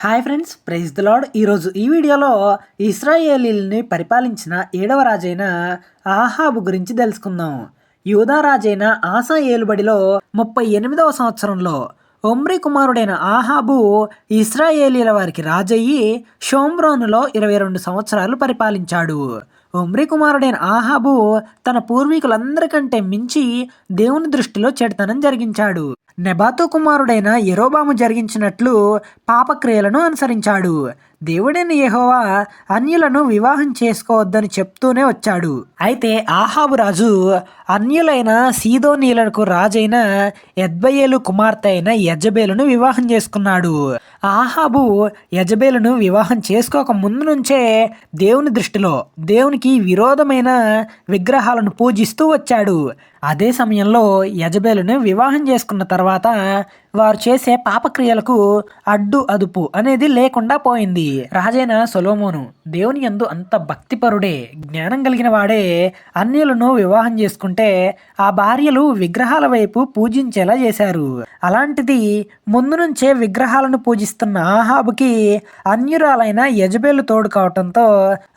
Hi friends praise the Lord ఈరోజు ఈ వీడియోలో ఇస్రాయేలీల్ని పరిపాలించిన ఏడవ రాజైన ఆహాబు గురించి తెలుసుకుందాం. యూదా రాజైన ఆసా ఏలుబడిలో ముప్పై ఎనిమిదవ సంవత్సరంలో ఒమ్రి కుమారుడైన ఆహాబు ఇస్రాయేలీల వారికి రాజయ్యి షోమ్రోనులో ఇరవై రెండు సంవత్సరాలు పరిపాలించాడు. ఒమ్రి కుమారుడైన ఆహాబు తన పూర్వీకులందరికంటే మించి దేవుని దృష్టిలో చెడతనం జరిగించాడు. నెబాతు కుమారుడైన ఎరోబాము జరిగించినట్లు పాపక్రియలను అనుసరించాడు. దేవుడైన యెహోవా అన్యులను వివాహం చేసుకోవద్దని చెప్తూనే వచ్చాడు. అయితే ఆహాబు రాజు అన్యులైన సీదోనీలకు రాజైన ఎద్బయేలు కుమార్తె అయిన యజబేలును వివాహం చేసుకున్నాడు. ఆహాబు యజబేలును వివాహం చేసుకోక ముందు నుంచే దేవుని దృష్టిలో దేవునికి విరోధమైన విగ్రహాలను పూజిస్తూ వచ్చాడు. అదే సమయంలో యజబేలును వివాహం చేసుకున్న తర్వాత వారు చేసే పాపక్రియలకు అడ్డు అదుపు అనేది లేకుండా పోయింది. రాజైన సొలోమోను దేవుని యందు అంత భక్తిపరుడే జ్ఞానం కలిగిన వాడే అన్యులను వివాహం చేసుకుంటే ఆ భార్యలు విగ్రహాల వైపు పూజించేలా చేశారు. అలాంటిది ముందు నుంచే విగ్రహాలను పూజిస్తున్న ఆహాబుకి అన్యురాలైన యజబేలు తోడు కావటంతో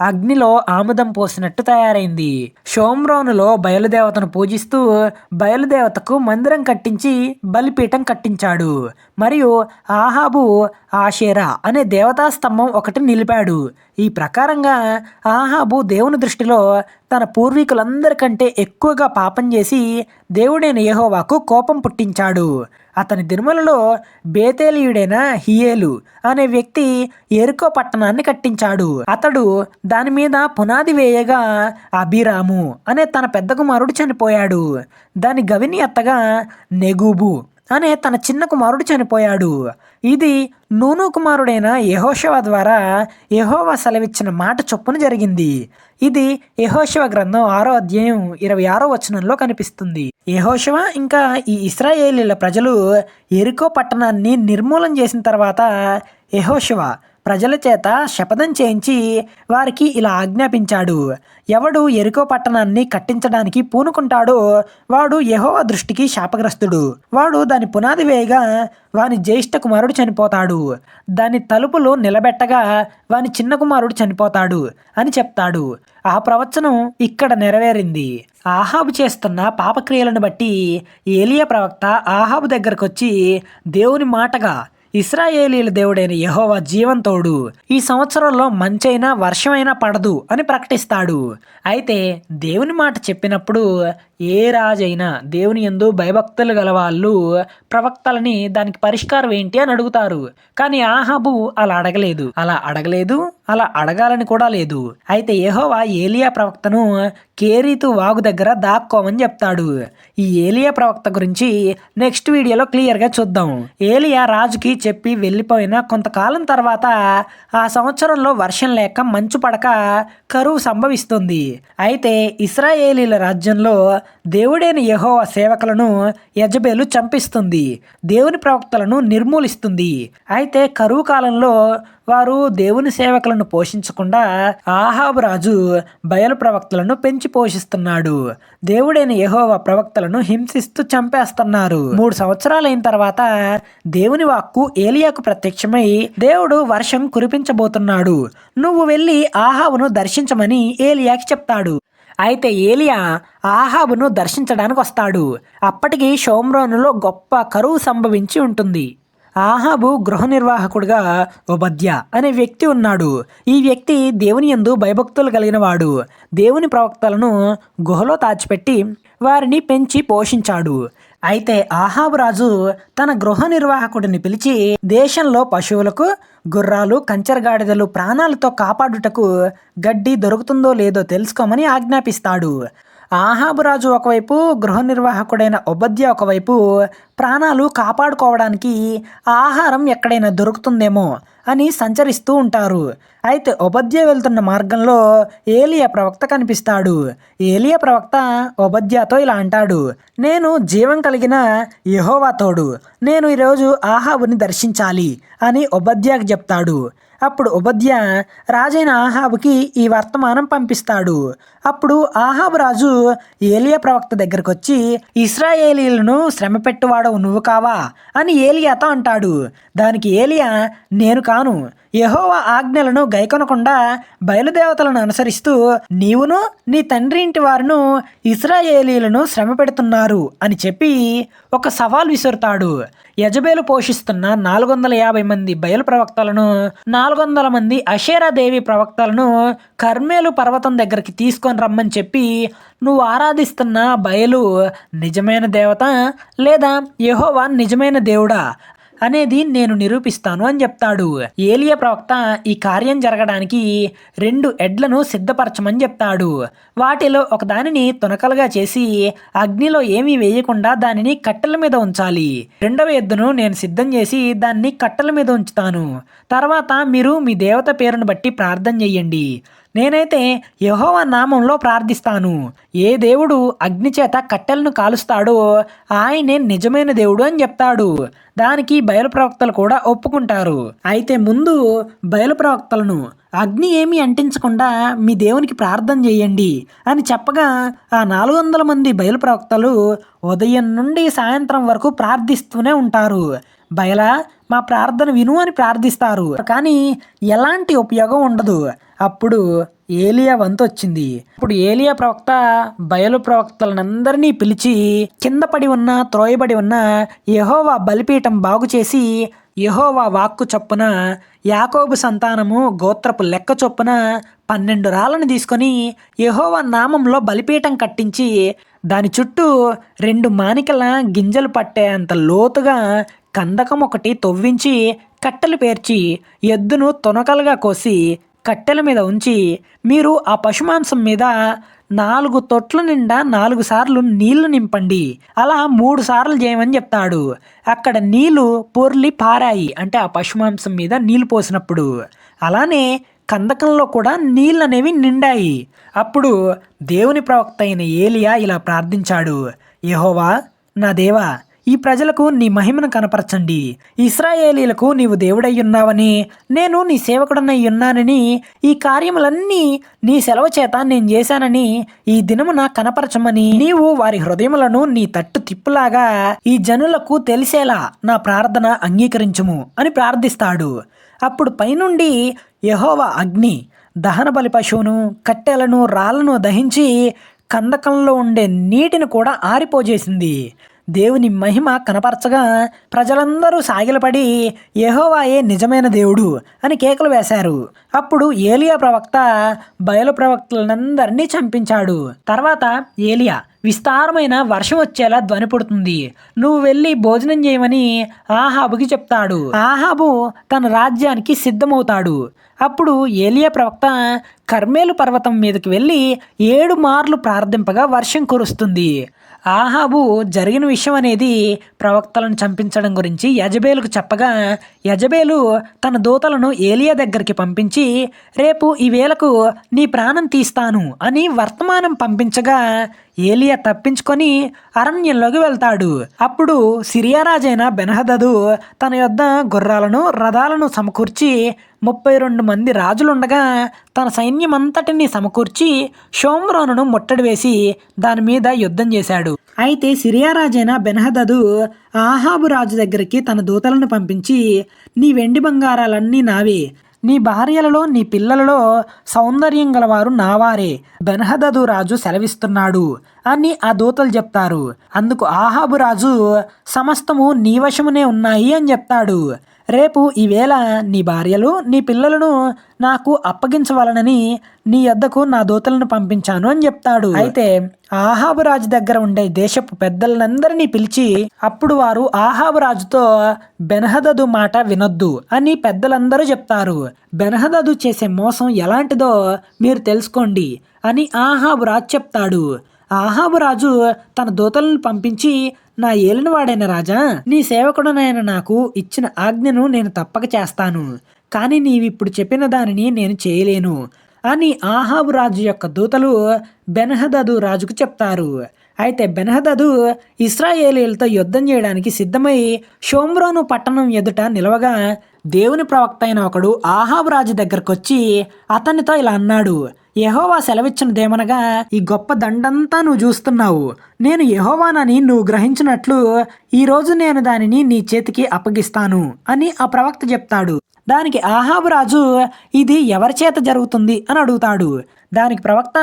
అగ్నిలో ఆముదం పోసినట్టు తయారైంది. షోమ్రోనులో బయలుదేవతను పూజిస్తూ బయలుదేవతకు మందిరం కట్టించి బలిపీఠం నిర్మించాడు మరియు ఆహాబు ఆషేరా అనే దేవతా స్తంభం ఒకటి నిలిపాడు. ఈ ప్రకారంగా ఆహాబు దేవుని దృష్టిలో తన పూర్వీకులందరికంటే ఎక్కువగా పాపం చేసి దేవుడైన యెహోవాకు కోపం పుట్టించాడు. అతని దినుమలలో బేతేలియుడైన హియేలు అనే వ్యక్తి ఎరుకో పట్టణాన్ని కట్టించాడు. అతడు దాని మీద పునాది వేయగా అభిరాము అనే తన పెద్ద కుమారుడు చనిపోయాడు. దాని గవిని అత్తగా నెగూబు అనే తన చిన్న కుమారుడు చనిపోయాడు. ఇది నూను కుమారుడైన యహోశవ ద్వారా యహోవా సెలవిచ్చిన మాట చొప్పున జరిగింది. ఇది యహోశివ గ్రంథం ఆరో అధ్యాయం ఇరవై ఆరో వచనంలో కనిపిస్తుంది. యహోశివ ఇంకా ఈ ఇస్రాయేలీల ప్రజలు ఎరుకో పట్టణాన్ని నిర్మూలన చేసిన తర్వాత యహోశివ ప్రజల చేత శపథం చేయించి వారికి ఇలా ఆజ్ఞాపించాడు. ఎవడు ఎరుకో పట్టణాన్ని కట్టించడానికి పూనుకుంటాడో వాడు యహోవ దృష్టికి శాపగ్రస్తుడు. వాడు దాని పునాది వేయగా వాని జ్యేష్ఠ కుమారుడు చనిపోతాడు. దాని తలుపులు నిలబెట్టగా వాని చిన్న కుమారుడు చనిపోతాడు అని చెప్తాడు. ఆ ప్రవచనం ఇక్కడ నెరవేరింది. ఆహాబు చేస్తున్న పాపక్రియలను బట్టి ఏలియా ప్రవక్త ఆహాబు దగ్గరకొచ్చి దేవుని మాటగా ఇస్రాయేలీల దేవుడైన యహోవా జీవంతోడు. ఈ సంవత్సరంలో మంచైనా వర్షమైనా పడదు అని ప్రకటిస్తాడు. అయితే దేవుని మాట చెప్పినప్పుడు ఏ రాజైనా దేవుని ఎందు భయభక్తులు గల వాళ్ళు ప్రవక్తలని దానికి పరిష్కారం ఏంటి అని అడుగుతారు. కానీ ఆహాబు అలా అడగలేదు. అలా అడగలేదు అలా అడగాలని కూడా లేదు. అయితే ఏహోవా ఏలియా ప్రవక్తను కేరీతు వాగు దగ్గర దాక్కోమని చెప్తాడు. ఈ ఏలియా ప్రవక్త గురించి నెక్స్ట్ వీడియోలో క్లియర్గా చూద్దాం. ఏలియా రాజుకి చెప్పి వెళ్ళిపోయిన కొంతకాలం తర్వాత ఆ సంవత్సరంలో వర్షం లేక మంచు పడక కరువు సంభవిస్తుంది. అయితే ఇస్రాయేలీల రాజ్యంలో దేవుడైన యహోవ సేవకులను యజబేలు చంపిస్తుంది. దేవుని ప్రవక్తలను నిర్మూలిస్తుంది. అయితే కరువు కాలంలో వారు దేవుని సేవకులను పోషించకుండా ఆహాబు రాజు బయలు ప్రవక్తలను పెంచి పోషిస్తున్నాడు. దేవుడైన యహోవ ప్రవక్తలను హింసిస్తూ చంపేస్తున్నారు. మూడు సంవత్సరాలైన తర్వాత దేవుని వాక్కు ఏలియాకు ప్రత్యక్షమై దేవుడు వర్షం కురిపించబోతున్నాడు. నువ్వు వెళ్ళి ఆహావును దర్శించమని ఏలియాకి చెప్తాడు. అయితే ఏలియా ఆహాబును దర్శించడానికి వస్తాడు. అప్పటికి షోమ్రోనులో గొప్ప కరువు సంభవించి ఉంటుంది. ఆహాబు గృహ నిర్వాహకుడుగా ఉపధ్య అనే వ్యక్తి ఉన్నాడు. ఈ వ్యక్తి దేవుని యందు భయభక్తులు కలిగిన వాడు దేవుని ప్రవక్తలను గుహలో దాచిపెట్టి వారిని పెంచి పోషించాడు. అయితే ఆహాబ్ రాజు తన గృహ నిర్వాహకుడిని పిలిచి దేశంలో పశువులకు గుర్రాలు కంచెరగాడిదలు ప్రాణాలతో కాపాడుటకు గడ్డి దొరుకుతుందో లేదో తెలుసుకోమని ఆజ్ఞాపిస్తాడు. ఆహాబు రాజు ఒకవైపు గృహ నిర్వాహకుడైన ఉపధ్య ఒకవైపు ప్రాణాలు కాపాడుకోవడానికి ఆహారం ఎక్కడైనా దొరుకుతుందేమో అని సంచరిస్తూ ఉంటారు. అయితే ఉబద్య వెళ్తున్న మార్గంలో ఏలియా ప్రవక్త కనిపిస్తాడు. ఏలియా ప్రవక్త ఉబద్యతో ఇలా అంటాడు నేను జీవం కలిగిన యహోవాతోడు నేను ఈరోజు ఆహాబుని దర్శించాలి అని ఉబద్యకు చెప్తాడు. అప్పుడు ఉపధ్య రాజైన ఆహాబుకి ఈ వర్తమానం పంపిస్తాడు. అప్పుడు ఆహాబు రాజు ఏలియా ప్రవక్త దగ్గరకు వచ్చి ఇస్రాయేలీలను శ్రమ పెట్టువాడవు నువ్వు కావా? అని ఏలియాతో అంటాడు. దానికి ఏలియా నేను కాను. యహోవా ఆజ్ఞలను గైకొనకుండా బయలుదేవతలను అనుసరిస్తూ నీవును నీ తండ్రి ఇంటి వారును ఇస్రాయేలీలను శ్రమ పెడుతున్నారు అని చెప్పి ఒక సవాల్ విసురుతాడు. యజబేలు పోషిస్తున్న నాలుగు వందల యాభై మంది బయలు ప్రవక్తలను నాలుగు వందల మంది అషేరాదేవి ప్రవక్తలను కర్మేలు పర్వతం దగ్గరికి తీసుకొని రమ్మని చెప్పి నువ్వు ఆరాధిస్తున్న బయలు నిజమైన దేవత లేదా యహోవా నిజమైన దేవుడా? అనేది నేను నిరూపిస్తాను అని చెప్తాడు. ఏలియా ప్రవక్త ఈ కార్యం జరగడానికి రెండు ఎడ్లను సిద్ధపరచమని చెప్తాడు. వాటిలో ఒకదానిని తునకలుగా చేసి అగ్నిలో ఏమీ వేయకుండా దానిని కట్టెల మీద ఉంచాలి. రెండవ ఎద్దును నేను సిద్ధం చేసి దాన్ని కట్టెల మీద ఉంచుతాను. తర్వాత మీరు మీ దేవత పేరును బట్టి ప్రార్థన చెయ్యండి నేనైతే యహోవ నామంలో ప్రార్థిస్తాను. ఏ దేవుడు అగ్ని చేత కట్టెలను కాలుస్తాడో ఆయనే నిజమైన దేవుడు అని చెప్తాడు. దానికి బయలు ప్రవక్తలు కూడా ఒప్పుకుంటారు. అయితే ముందు బయలు ప్రవక్తలను అగ్ని ఏమీ అంటించకుండా మీ దేవునికి ప్రార్థన చేయండి అని చెప్పగా ఆ నాలుగు వందల మంది బయలు ప్రవక్తలు ఉదయం నుండి సాయంత్రం వరకు ప్రార్థిస్తూనే ఉంటారు. బయలా మా ప్రార్థన విను అని ప్రార్థిస్తారు. కానీ ఎలాంటి ఉపయోగం ఉండదు. అప్పుడు ఏలియా వంతు వచ్చింది అప్పుడు ఏలియా ప్రవక్త బయలు ప్రవక్తలనందరినీ పిలిచి కింద పడి ఉన్న త్రోయబడి ఉన్న యహోవా బలిపీఠం బాగు చేసి యహోవా వాక్కు చొప్పున యాకోబు సంతానము గోత్రపు లెక్క చొప్పున పన్నెండు రాళ్ళను తీసుకొని యహోవా నామంలో బలిపీఠం కట్టించి దాని చుట్టూ రెండు మానికల గింజలు పట్టేంత లోతుగా కందకం ఒకటి తొవ్వించి కట్టెలు పేర్చి ఎద్దును తునకలుగా కోసి కట్టెల మీద ఉంచి మీరు ఆ పశుమాంసం మీద నాలుగు తొట్ల నిండా నాలుగు సార్లు నీళ్ళు నింపండి. అలా మూడు సార్లు చేయమని చెప్తాడు. అక్కడ నీళ్ళు పొర్లి పారాయి అంటే ఆ పశుమాంసం మీద నీళ్ళు పోసినప్పుడు. అలానే కందకంలో కూడా నీళ్ళు అనేవి నిండాయి. అప్పుడు దేవుని ప్రవక్త అయిన ఏలియా ఇలా ప్రార్థించాడు. యహోవా నా దేవా ఈ ప్రజలకు నీ మహిమను కనపరచండి. ఇస్రాయేలీలకు నీవు దేవుడయ్యున్నావని నేను నీ సేవకుడనై ఉన్నానని ఈ కార్యములన్నీ నీ సెలవు చేత నేను చేశానని ఈ దినమున కనపరచమని నీవు వారి హృదయములను నీ తట్టు తిప్పులాగా ఈ జనులకు తెలిసేలా నా ప్రార్థన అంగీకరించుము అని ప్రార్థిస్తాడు. అప్పుడు పైనుండి యహోవ అగ్ని దహన బలి పశువును కట్టెలను రాళ్ళను దహించి కందకంలో ఉండే నీటిని కూడా ఆరిపోజేసింది. దేవుని మహిమ కనపరచగా ప్రజలందరూ సాగిలపడి యహోవాయే నిజమైన దేవుడు అని కేకలు వేశారు. అప్పుడు ఏలియా ప్రవక్త బయలు ప్రవక్తలందరినీ చంపించాడు. తర్వాత ఏలియా విస్తారమైన వర్షం వచ్చేలా ధ్వని పుడుతుంది. నువ్వు వెళ్ళి భోజనం చేయమని ఆహాబుకి చెప్తాడు. ఆహాబు తన రాజ్యానికి సిద్ధమవుతాడు. అప్పుడు ఏలియా ప్రవక్త కర్మేలు పర్వతం మీదకి వెళ్ళి ఏడు మార్లు ప్రార్థింపగా వర్షం కురుస్తుంది. ఆహాబు జరిగిన విషయం అనేది ప్రవక్తలను చంపించడం గురించి యజబేలుకు చెప్పగా యజబేలు తన దూతలను ఏలియా దగ్గరికి పంపించి రేపు ఈ వేళకు నీ ప్రాణం తీస్తాను అని వర్తమానం పంపించగా ఏలియా తప్పించుకొని అరణ్యంలోకి వెళ్తాడు. అప్పుడు సిరియా రాజైన బెనహదదు తన యొద్ద గుర్రాలను రథాలను సమకూర్చి ముప్పై రెండు మంది రాజులుండగా తన సైన్యమంతటిని సమకూర్చి షోమ్రోనును ముట్టడి వేసి దాని మీద యుద్ధం చేశాడు. అయితే సిరియా రాజైన బెనహదదు ఆహాబు రాజు దగ్గరికి తన దూతలను పంపించి నీ వెండి బంగారాలన్నీ నావే. నీ భార్యలలో నీ పిల్లలలో సౌందర్యం గలవారు నావారే. బెనహదదు రాజు సెలవిస్తున్నాడు. అని ఆ దూతలు చెప్తారు. అందుకు ఆహాబు రాజు సమస్తము నీ వశమునే ఉన్నాయి అని చెప్తాడు. రేపు ఈవేళ నీ భార్యలు నీ పిల్లలను నాకు అప్పగించవలనని నీ యొద్దకు నా దూతలను పంపించాను అని చెప్తాడు. అయితే ఆహాబు రాజు దగ్గర ఉండే దేశపు పెద్దలందరినీ పిలిచి అప్పుడు వారు ఆహాబు రాజుతో బెనహదదు మాట వినొద్దు అని పెద్దలందరూ చెప్తారు. బెనహదదు చేసే మోసం ఎలాంటిదో మీరు తెలుసుకోండి అని ఆహాబు రాజు చెప్తాడు. ఆహాబు రాజు తన దూతలను పంపించి నా ఏలినవాడైన రాజా నీ సేవకుడనైన నాకు ఇచ్చిన ఆజ్ఞను నేను తప్పక చేస్తాను. కానీ నీవిప్పుడు చెప్పిన దానిని నేను చేయలేను. అని ఆహాబు రాజు యొక్క దూతలు బెనహదదు రాజుకు చెప్తారు. అయితే బెనహదదు ఇస్రాయేలీలతో యుద్ధం చేయడానికి సిద్ధమై షోమ్రోను పట్టణం ఎదుట నిలవగా దేవుని ప్రవక్త అయిన ఒకడు ఆహాబ్ రాజు దగ్గరకు వచ్చి అతనితో ఇలా అన్నాడు యహోవా సెలవిచ్చినదేమనగా ఈ గొప్ప దండంతా నువ్వు చూస్తున్నావు. నేను యహోవానని నువ్వు గ్రహించినట్లు ఈరోజు నేను దానిని నీ చేతికి అప్పగిస్తాను అని ఆ ప్రవక్త చెప్తాడు. దానికి ఆహాబు రాజు ఇది ఎవరి చేత జరుగుతుంది? అని అడుగుతాడు. దానికి ప్రవక్త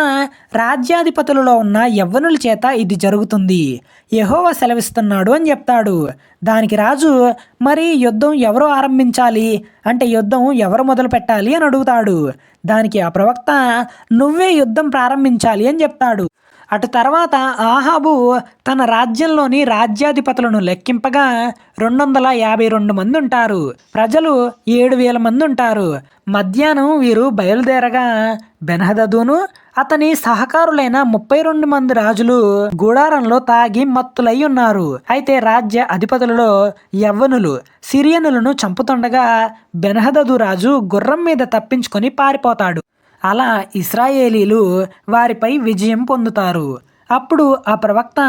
రాజ్యాధిపతులలో ఉన్న యవ్వనుల చేత ఇది జరుగుతుంది. యహోవ సెలవిస్తున్నాడు అని చెప్తాడు. దానికి రాజు మరి యుద్ధం ఎవరు ఆరంభించాలి? అంటే యుద్ధం ఎవరు మొదలు పెట్టాలి? అని అడుగుతాడు. దానికి ఆ ప్రవక్త నువ్వే యుద్ధం ప్రారంభించాలి అని చెప్తాడు. అటు తర్వాత ఆహాబు తన రాజ్యంలోని రాజ్యాధిపతులను లెక్కింపగా రెండు వందల యాభై రెండు మంది ఉంటారు ప్రజలు ఏడు వేల మంది ఉంటారు మధ్యాహ్నం వీరు బయలుదేరగా బెనహదదును అతని సహకారులైన ముప్పై రెండు మంది రాజులు గుడారంలో తాగి మత్తులై ఉన్నారు. అయితే రాజ్య అధిపతులలో యవ్వనులు సిరియనులను చంపుతుండగా బెనహదదు రాజు గుర్రం మీద తప్పించుకొని పారిపోతాడు. అలా ఇస్రాయేలీలు వారిపై విజయం పొందుతారు. అప్పుడు ఆ ప్రవక్త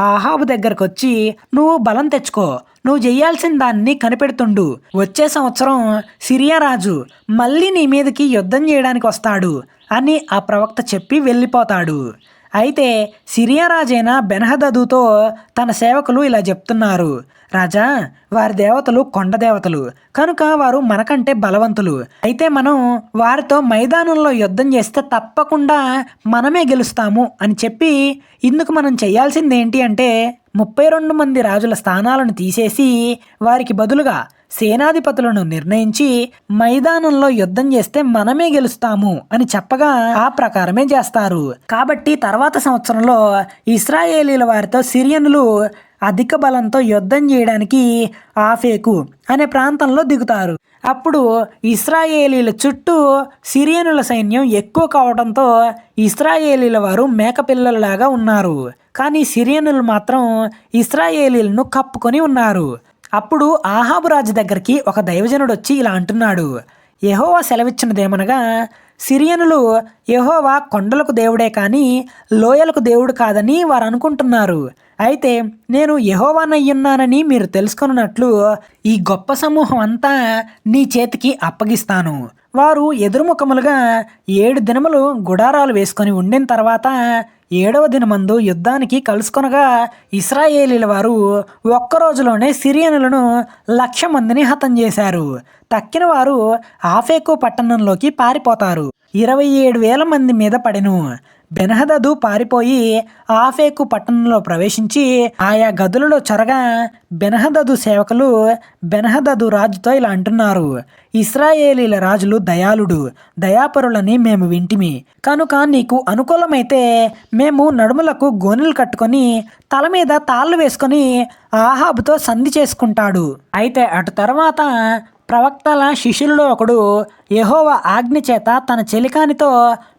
ఆహాబు దగ్గరకు వచ్చి నువ్వు బలం తెచ్చుకో. నువ్వు చేయాల్సిన దాన్ని కనిపెడుతుండు. వచ్చే సంవత్సరం సిరియా రాజు మళ్ళీ నీ మీదకి యుద్ధం చేయడానికి వస్తాడు అని ఆ ప్రవక్త చెప్పి వెళ్ళిపోతాడు. అయితే సిరియా రాజైన బెనహదదుతో తన సేవకులు ఇలా చెప్తున్నారు రాజా వారి దేవతలు కొండ దేవతలు. కనుక వారు మనకంటే బలవంతులు. అయితే మనం వారితో మైదానంలో యుద్ధం చేస్తే తప్పకుండా మనమే గెలుస్తాము అని చెప్పి ఇందుకు మనం చేయాల్సింది ఏంటి అంటే ముప్పై రెండు మంది రాజుల స్థానాలను తీసేసి వారికి బదులుగా సేనాధిపతులను నిర్ణయించి మైదానంలో యుద్ధం చేస్తే మనమే గెలుస్తాము అని చెప్పగా ఆ ప్రకారమే చేస్తారు. కాబట్టి తర్వాత సంవత్సరంలో ఇస్రాయేలీల వారితో సిరియన్లు అధిక బలంతో యుద్ధం చేయడానికి ఆఫేకు అనే ప్రాంతంలో దిగుతారు. అప్పుడు ఇస్రాయేలీల చుట్టూ సిరియనుల సైన్యం ఎక్కువ కావడంతో ఇస్రాయేలీల వారు మేకపిల్లలలాగా ఉన్నారు. కానీ సిరియనులు మాత్రం ఇస్రాయేలీలను కప్పుకొని ఉన్నారు. అప్పుడు ఆహాబు రాజు దగ్గరికి ఒక దైవజనుడు వచ్చి ఇలా అంటున్నాడు. యహోవా సెలవిచ్చినదేమనగా సిరియనులు యహోవా కొండలకు దేవుడే కానీ లోయలకు దేవుడు కాదని వారు అనుకుంటున్నారు అయితే నేను యహోవానయ్యున్నానని మీరు తెలుసుకున్నట్లు ఈ గొప్ప సమూహం అంతా నీ చేతికి అప్పగిస్తాను. వారు ఎదురుముఖములుగా ఏడు దినములు గుడారాలు వేసుకొని ఉండిన తర్వాత ఏడవ దినమందు యుద్ధానికి కలుసుకొనగా ఇస్రాయేలీల వారు ఒక్క రోజులోనే సిరియనులను లక్ష మందిని హతం చేశారు. తక్కిన వారు ఆఫేకు పట్టణంలోకి పారిపోతారు. ఇరవై ఏడు వేల మంది మీద పడెను. బెనహదదు పారిపోయి ఆఫేకు పట్టణంలో ప్రవేశించి ఆయా గదులలో చొరగా బెనహదదు సేవకులు బెనహదదు రాజుతో ఇలా అంటున్నారు. ఇస్రాయేలీల రాజులు దయాళుడు దయాపరులని మేము వింటిమి. కనుక నీకు అనుకూలమైతే మేము నడుములకు గోనెలు కట్టుకొని తల మీద తాళ్ళు వేసుకొని ఆహాబుతో సంధి చేసుకుంటాడు. అయితే అటు తర్వాత ప్రవక్తల శిష్యులలో ఒకడు యహోవ ఆజ్ఞ చేత తన చెలికానితో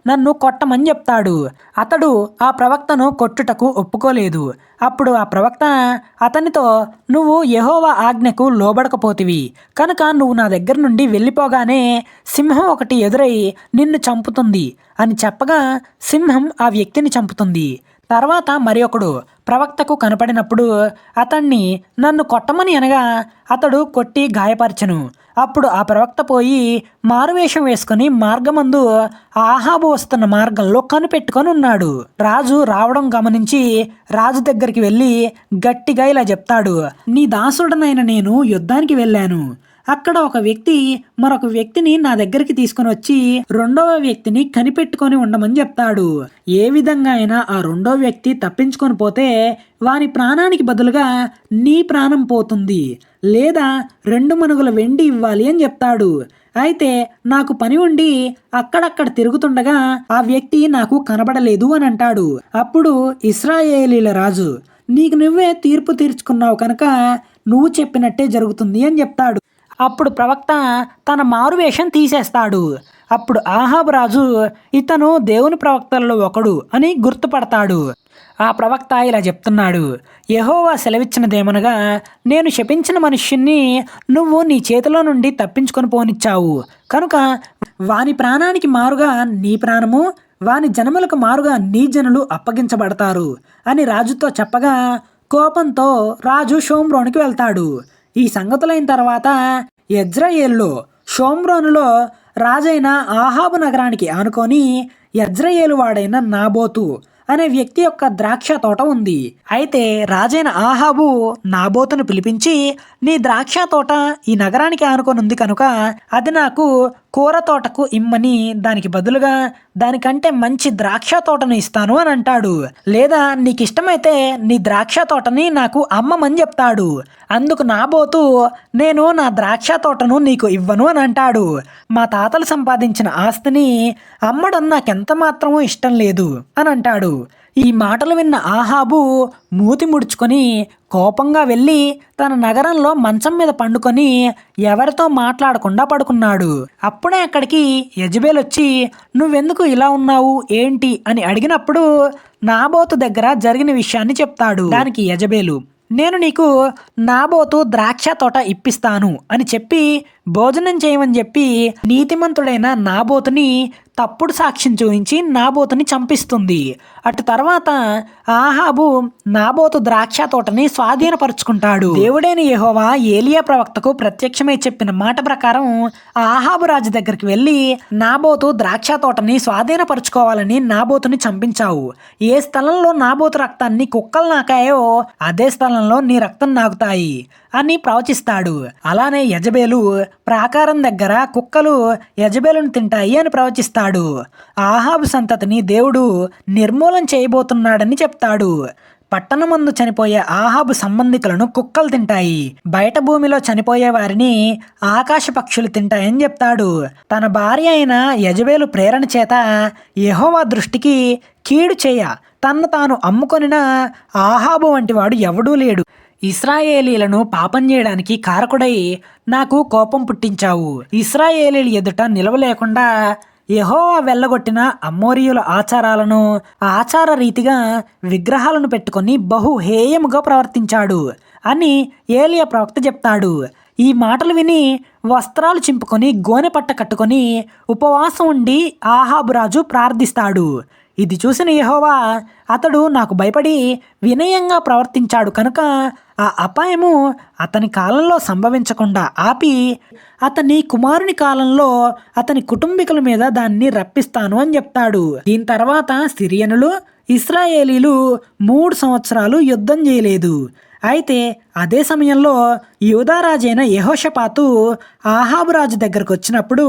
నన్ను కొట్టమని చెప్తాడు. అతడు ఆ ప్రవక్తను కొట్టుటకు ఒప్పుకోలేదు. అప్పుడు ఆ ప్రవక్త అతనితో నువ్వు యహోవ ఆజ్ఞకు లోబడకపోతివి. కనుక నువ్వు నా దగ్గర నుండి వెళ్ళిపోగానే సింహం ఒకటి ఎదురై నిన్ను చంపుతుంది అని చెప్పగా సింహం ఆ వ్యక్తిని చంపుతుంది. తర్వాత మరి ఒకడు ప్రవక్తకు కనపడినప్పుడు అతన్ని నన్ను కొట్టమని అనగా అతడు కొట్టి గాయపరచను. అప్పుడు ఆ ప్రవక్త పోయి మారువేషం వేసుకుని మార్గమందు ఆహాబు వస్తున్న మార్గంలో కనిపెట్టుకొని ఉన్నాడు. రాజు రావడం గమనించి రాజు దగ్గరికి వెళ్ళి గట్టిగా ఇలా చెప్తాడు నీ దాసుడనైన నేను యుద్ధానికి వెళ్ళాను. అక్కడ ఒక వ్యక్తి మరొక వ్యక్తిని నా దగ్గరికి తీసుకొని వచ్చి రెండవ వ్యక్తిని కనిపెట్టుకొని ఉండమని చెప్తాడు. ఏ విధంగా అయినా ఆ రెండో వ్యక్తి తప్పించుకొని పోతే వాని ప్రాణానికి బదులుగా నీ ప్రాణం పోతుంది. లేదా రెండు మనుగుల వెండి ఇవ్వాలి అని చెప్తాడు. అయితే నాకు పని ఉండి అక్కడక్కడ తిరుగుతుండగా ఆ వ్యక్తి నాకు కనబడలేదు అని అంటాడు. అప్పుడు ఇస్రాయేలీల రాజు నీకు నువ్వే తీర్పు తీర్చుకున్నావు కనుక నువ్వు చెప్పినట్టే జరుగుతుంది అని చెప్తాడు. అప్పుడు ప్రవక్త తన మారువేషం తీసేస్తాడు. అప్పుడు ఆహాబ్ రాజు ఇతను దేవుని ప్రవక్తలలో ఒకడు అని గుర్తుపడతాడు. ఆ ప్రవక్త ఇలా చెప్తున్నాడు యహోవా సెలవిచ్చినదేమనగా నేను శపించిన మనుష్యుణ్ణి నువ్వు నీ చేతిలో నుండి తప్పించుకొని పోనిచ్చావు. కనుక వాని ప్రాణానికి మారుగా నీ ప్రాణము వాని జనములకు మారుగా నీ జనులు అప్పగించబడతారు అని రాజుతో చెప్పగా కోపంతో రాజు షోమ్రోనికి వెళ్తాడు. ఈ సంగతులైన తర్వాత యజ్రయేలులో షోమ్రోనులో రాజైన ఆహాబు నగరానికి ఆనుకొని యజ్రయేలు వాడైన నాబోతు అనే వ్యక్తి యొక్క ద్రాక్ష తోట ఉంది. అయితే రాజైన ఆహాబు నాబోతును పిలిపించి నీ ద్రాక్ష తోట ఈ నగరానికి ఆనుకొని ఉంది కనుక అది నాకు కూర తోటకు ఇమ్మని దానికి బదులుగా దానికంటే మంచి ద్రాక్ష తోటను ఇస్తాను అని అంటాడు. లేదా నీకు ఇష్టమైతే నీ ద్రాక్ష తోటని నాకు అమ్మమని చెప్తాడు. అందుకు నాబోతు నేను నా ద్రాక్ష తోటను నీకు ఇవ్వను అని అంటాడు. మా తాతలు సంపాదించిన ఆస్తిని అమ్మడం నాకెంత మాత్రమూ ఇష్టం లేదు అని అంటాడు. ఈ మాటలు విన్న ఆహాబు మూతి ముడుచుకొని కోపంగా వెళ్ళి తన నగరంలో మంచం మీద పండుకొని ఎవరితో మాట్లాడకుండా పడుకున్నాడు. అప్పుడే అక్కడికి యజబేల్ వచ్చి నువ్వెందుకు ఇలా ఉన్నావు? ఏంటి? అని అడిగినప్పుడు నాబోతు దగ్గర జరిగిన విషయాన్ని చెప్తాడు దానికి యజబేలు. నేను నీకు నాబోతు ద్రాక్ష తోట ఇప్పిస్తాను అని చెప్పి భోజనం చేయమని చెప్పి నీతిమంతుడైన నాబోతుని తప్పుడు సాక్ష్యం చూపించి నాబోతుని చంపిస్తుంది. అటు తర్వాత ఆహాబు నాబోతు ద్రాక్ష తోటని స్వాధీనపరుచుకుంటాడు. దేవుడైన యహోవా ఏలియా ప్రవక్తకు ప్రత్యక్షమై చెప్పిన మాట ప్రకారం ఆహాబు రాజు దగ్గరికి వెళ్ళి నాబోతు ద్రాక్ష తోటని స్వాధీనపరుచుకోవాలని నాబోతుని చంపించావు. ఏ స్థలంలో నాబోతు రక్తాన్ని కుక్కలు నాకాయో అదే స్థలంలో నీ రక్తం నాకుతాయి అని ప్రవచిస్తాడు. అలానే యజబేలు ప్రాకారం దగ్గర కుక్కలు యజబేలును తింటాయి అని ప్రవచిస్తాడు. ఆహాబు సంతతిని దేవుడు నిర్మూలన చేయబోతున్నాడని చెప్తాడు. పట్టణమందు చనిపోయే ఆహాబు సంబంధికులను కుక్కలు తింటాయి. బయట భూమిలో చనిపోయే వారిని ఆకాశ పక్షులు తింటాయని చెప్తాడు. తన భార్య అయిన యజవేలు ప్రేరణ చేత యహోవా దృష్టికి కీడు చేయ తన్ను తాను అమ్ముకొనిన ఆహాబు వంటివాడు ఎవడూ లేడు. ఇస్రాయేలీలను పాపం చేయడానికి కారకుడై నాకు కోపం పుట్టించావు. ఇస్రాయేలీల ఎదుట నిలవలేకుండా యహోవా వెళ్ళగొట్టిన అమ్మోరియుల ఆచారాలను ఆచార రీతిగా విగ్రహాలను పెట్టుకొని బహు హేయముగా ప్రవర్తించాడు అని ఏలియా ప్రవక్త చెప్తాడు. ఈ మాటలు విని వస్త్రాలు చింపుకొని గోనె పట్ట కట్టుకొని ఉపవాసం ఉండి ఆహాబురాజు ప్రార్థిస్తాడు. ఇది చూసిన యహోవా అతడు నాకు భయపడి వినయంగా ప్రవర్తించాడు కనుక ఆ అపాయము అతని కాలంలో సంభవించకుండా ఆపి అతని కుమారుని కాలంలో అతని కుటుంబీకుల మీద దాన్ని రప్పిస్తాను అని చెప్తాడు. దీని తర్వాత సిరియనులు ఇస్రాయేలీలు మూడు సంవత్సరాలు యుద్ధం చేయలేదు. అయితే అదే సమయంలో యూదారాజైన యహోషపాతు ఆహాబు రాజు దగ్గరకు వచ్చినప్పుడు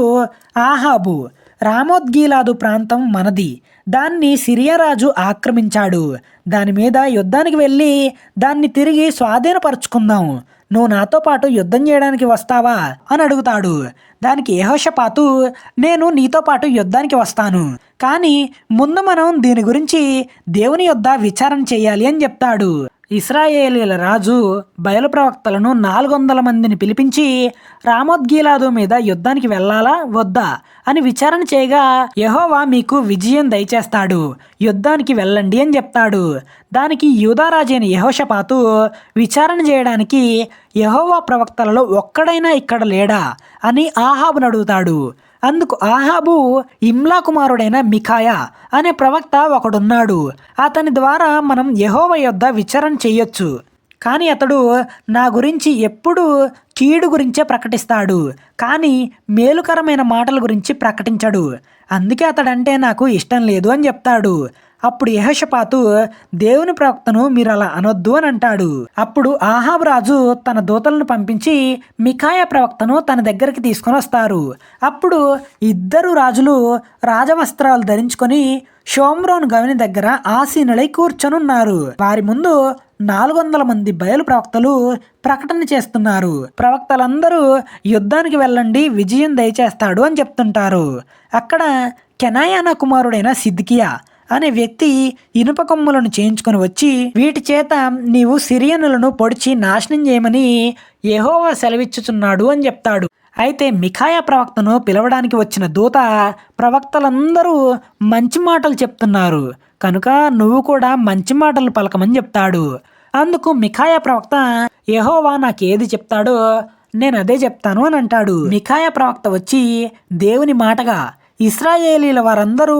ఆహాబు రామోద్గీలాదు ప్రాంతం మనది. దాన్ని సిరియరాజు ఆక్రమించాడు. దాని మీద యుద్ధానికి వెళ్ళి దాన్ని తిరిగి స్వాధీనపరుచుకుందాం. నువ్వు నాతో పాటు యుద్ధం చేయడానికి వస్తావా? అని అడుగుతాడు. దానికి యెహోషపాతు నేను నీతో పాటు యుద్ధానికి వస్తాను. కానీ ముందు మనం దీని గురించి దేవుని యొద్ద విచారణ చేయాలి అని చెప్తాడు. ఇస్రాయేలీల రాజు బయలు ప్రవక్తలను నాలుగు వందల మందిని పిలిపించి రామోద్గీలాదు మీద యుద్ధానికి వెళ్ళాలా? వద్దా? అని విచారణ చేయగా యహోవా మీకు విజయం దయచేస్తాడు. యుద్ధానికి వెళ్ళండి అని చెప్తాడు. దానికి యూదారాజైన యహోషపాతు విచారణ చేయడానికి యహోవా ప్రవక్తలలో ఒక్కడైనా ఇక్కడ లేడా? అని ఆహాబును అడుగుతాడు. అందుకు ఆహాబు ఇమ్లా కుమారుడైన మిఖాయా అనే ప్రవక్త ఒకడున్నాడు. అతని ద్వారా మనం యహోవ యొద్ద విచారణ చేయొచ్చు. కానీ అతడు నా గురించి ఎప్పుడు చీడు గురించే ప్రకటిస్తాడు. కానీ మేలుకరమైన మాటల గురించి ప్రకటించడు. అందుకే అతడంటే నాకు ఇష్టం లేదు అని చెప్తాడు. అప్పుడు యహోషపాతు దేవుని ప్రవక్తను మీరు అలా అనొద్దు అని అంటాడు. అప్పుడు ఆహాబ్ రాజు తన దూతలను పంపించి మికాయ ప్రవక్తను తన దగ్గరికి తీసుకొని వస్తారు. అప్పుడు ఇద్దరు రాజులు రాజవస్త్రాలు ధరించుకొని షోమ్రోన్ గవిని దగ్గర ఆసీనులై కూర్చొనున్నారు. వారి ముందు నాలుగు వందల మంది బయలు ప్రవక్తలు ప్రకటన చేస్తున్నారు. ప్రవక్తలందరూ యుద్ధానికి వెళ్ళండి విజయం దయచేస్తాడు అని చెప్తుంటారు. అక్కడ కెనాయానా కుమారుడైన సిద్కియా అనే వ్యక్తి ఇనుప కొమ్ములను చేయించుకొని వచ్చి వీటి చేత నీవు సిరియనులను పొడిచి నాశనం చేయమని ఎహోవా సెలవిచ్చుచున్నాడు అని చెప్తాడు. అయితే మిఖాయా ప్రవక్తను పిలవడానికి వచ్చిన దూత ప్రవక్తలందరూ మంచి మాటలు చెప్తున్నారు. కనుక నువ్వు కూడా మంచి మాటలు పలకమని చెప్తాడు. అందుకు మిఖాయా ప్రవక్త యెహోవా నాకేది చెప్తాడో నేను అదే చెప్తాను అని అంటాడు. మిఖాయా ప్రవక్త వచ్చి దేవుని మాటగా ఇస్రాయేలీల వారందరూ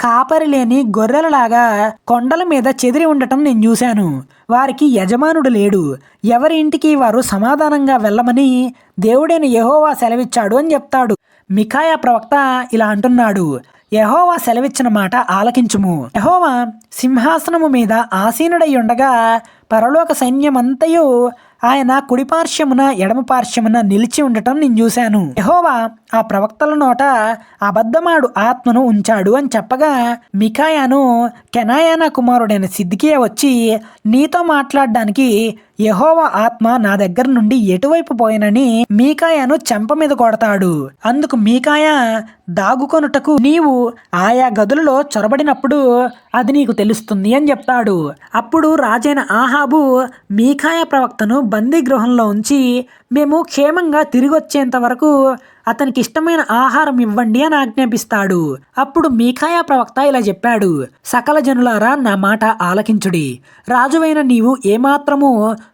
కాపరి లేని గొర్రెలలాగా కొండల మీద చెదిరి ఉండటం నేను చూశాను. వారికి యజమానుడు లేడు. ఎవరి ఇంటికి వారు సమాధానంగా వెళ్ళమని దేవుడైన యహోవా సెలవిచ్చాడు అని చెప్తాడు. మిఖాయా ప్రవక్త ఇలా అంటున్నాడు. యహోవా సెలవిచ్చిన మాట ఆలకించుము. యహోవా సింహాసనము మీద ఆసీనుడై ఉండగా పరలోక సైన్యమంతయు ఆయన కుడి పార్శ్వమున ఎడమ పార్శ్వమున నిలిచి ఉండటం నేను చూశాను. యహోవా ఆ ప్రవక్తల నోట అబద్ధమాడు ఆత్మను ఉంచాడు అని చెప్పగా మికాయాను కెనాయానా కుమారుడైన సిద్ధికియా వచ్చి నీతో మాట్లాడడానికి యహోవ ఆత్మ నా దగ్గర నుండి ఎటువైపు పోయినని మీకాయను చెంప మీద కొడతాడు. అందుకు మీకాయ దాగుకొనుటకు నీవు ఆయా గదులలో చొరబడినప్పుడు అది నీకు తెలుస్తుంది అని చెప్తాడు. అప్పుడు రాజైన ఆహాబు మీకాయ ప్రవక్తను బందీ గృహంలో ఉంచి మేము క్షేమంగా తిరిగి వచ్చేంత వరకు అతనికి ఇష్టమైన ఆహారం ఇవ్వండి అని ఆజ్ఞాపిస్తాడు. అప్పుడు మీకాయా ప్రవక్త ఇలా చెప్పాడు. సకల జనులారా నా మాట ఆలకించుడి. రాజువైన నీవు ఏమాత్రము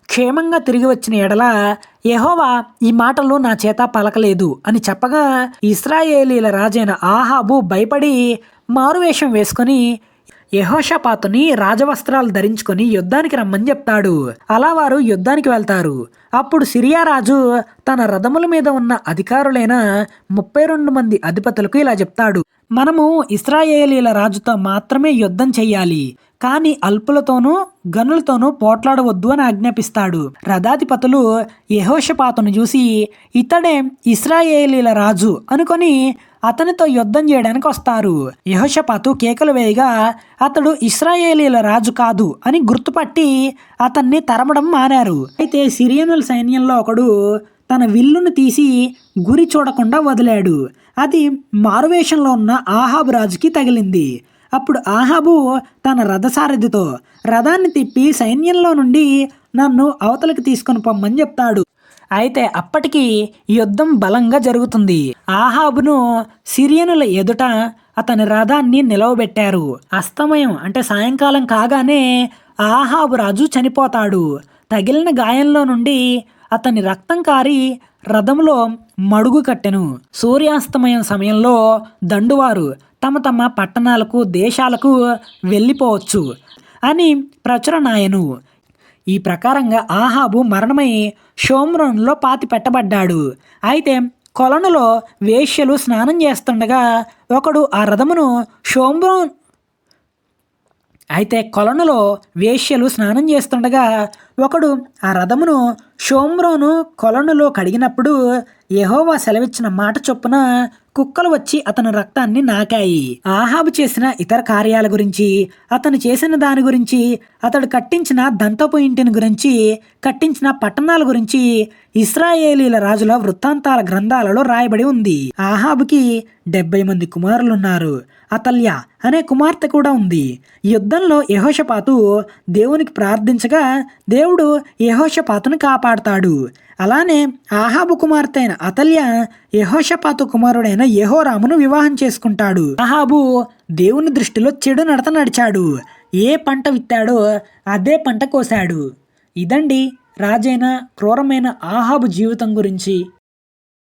క్షేమంగా తిరిగి వచ్చిన ఎడల యహోవా ఈ మాటలు నా చేత పలకలేదు అని చెప్పగా ఇస్రాయేలీల రాజైన ఆహాబు భయపడి మారువేషం వేసుకొని యహోషపాతుని రాజవస్త్రాలు ధరించుకొని యుద్ధానికి రమ్మని చెప్తాడు. అలా వారు యుద్ధానికి వెళ్తారు. అప్పుడు సిరియా రాజు తన రథముల మీద ఉన్న అధికారులైన ముప్పై రెండు మంది అధిపతులకు ఇలా చెప్తాడు. మనము ఇస్రాయేలీల రాజుతో మాత్రమే యుద్ధం చెయ్యాలి. కానీ అల్పులతోనూ గనులతోనూ పోట్లాడవద్దు అని ఆజ్ఞాపిస్తాడు. రథాధిపతులు యహోషపాతును చూసి ఇతడే ఇస్రాయేలీల రాజు అనుకొని అతనితో యుద్ధం చేయడానికి వస్తారు. యహోషపాతు కేకలు వేయగా అతడు ఇస్రాయేలీల రాజు కాదు అని గుర్తుపట్టి అతన్ని తరమడం మానారు. అయితే సిరియనుల సైన్యంలో ఒకడు తన విల్లును తీసి గురి చూడకుండా వదిలాడు. అది మారువేషంలో ఉన్న ఆహాబు రాజుకి తగిలింది. అప్పుడు ఆహాబు తన రథసారథితో రథాన్ని తిప్పి సైన్యంలో నుండి నన్ను అవతలకు తీసుకొని పొమ్మని చెప్తాడు. అయితే అప్పటికి యుద్ధం బలంగా జరుగుతుంది. ఆహాబును సిరియనుల ఎదుట అతని రథాన్ని నిలవబెట్టారు. అస్తమయం అంటే సాయంకాలం కాగానే ఆహాబు రాజు చనిపోతాడు. తగిలిన గాయంలో నుండి అతని రక్తం కారి రథంలో మడుగు కట్టెను. సూర్యాస్తమయం సమయంలో దండువారు తమ తమ పట్టణాలకు దేశాలకు వెళ్ళిపోవచ్చు అని ప్రచురణాయను ఈ ప్రకారంగా ఆహాబు మరణమై షోమ్రోన్లో పాతి పెట్టబడ్డాడు. అయితే కొలనులో వేశ్యలు స్నానం చేస్తుండగా ఒకడు ఆ రథమును షోమ్రోన్ అయితే కొలనులో వేశ్యలు స్నానం చేస్తుండగా ఒకడు ఆ రథమును షోమ్రోను కొలనులో కడిగినప్పుడు యహోవా సెలవిచ్చిన మాట చొప్పున కుక్కలు వచ్చి అతని రక్తాన్ని నాకాయి. ఆహాబు చేసిన ఇతర కార్యాల గురించి అతను చేసిన దాని గురించి అతడు కట్టించిన దంతపు ఇంటిని గురించి కట్టించిన పట్టణాల గురించి ఇస్రాయేలీల రాజుల వృత్తాంతాల గ్రంథాలలో రాయబడి ఉంది. ఆహాబుకి డెబ్బై మంది కుమారులున్నారు. అతల్య అనే కుమార్తె కూడా ఉంది. యుద్ధంలో యహోషపాతు దేవునికి ప్రార్థించగా దేవుడు యహోషపాతును కాపాడతాడు. అలానే ఆహాబు కుమార్తె అయిన అతల్య యహోషపాతు కుమారుడైన యహోరామును వివాహం చేసుకుంటాడు. ఆహాబు దేవుని దృష్టిలో చెడు నడత నడిచాడు. ఏ పంట విత్తాడో అదే పంట కోశాడు. ఇదండి రాజైన క్రూరమైన ఆహాబు జీవితం గురించి.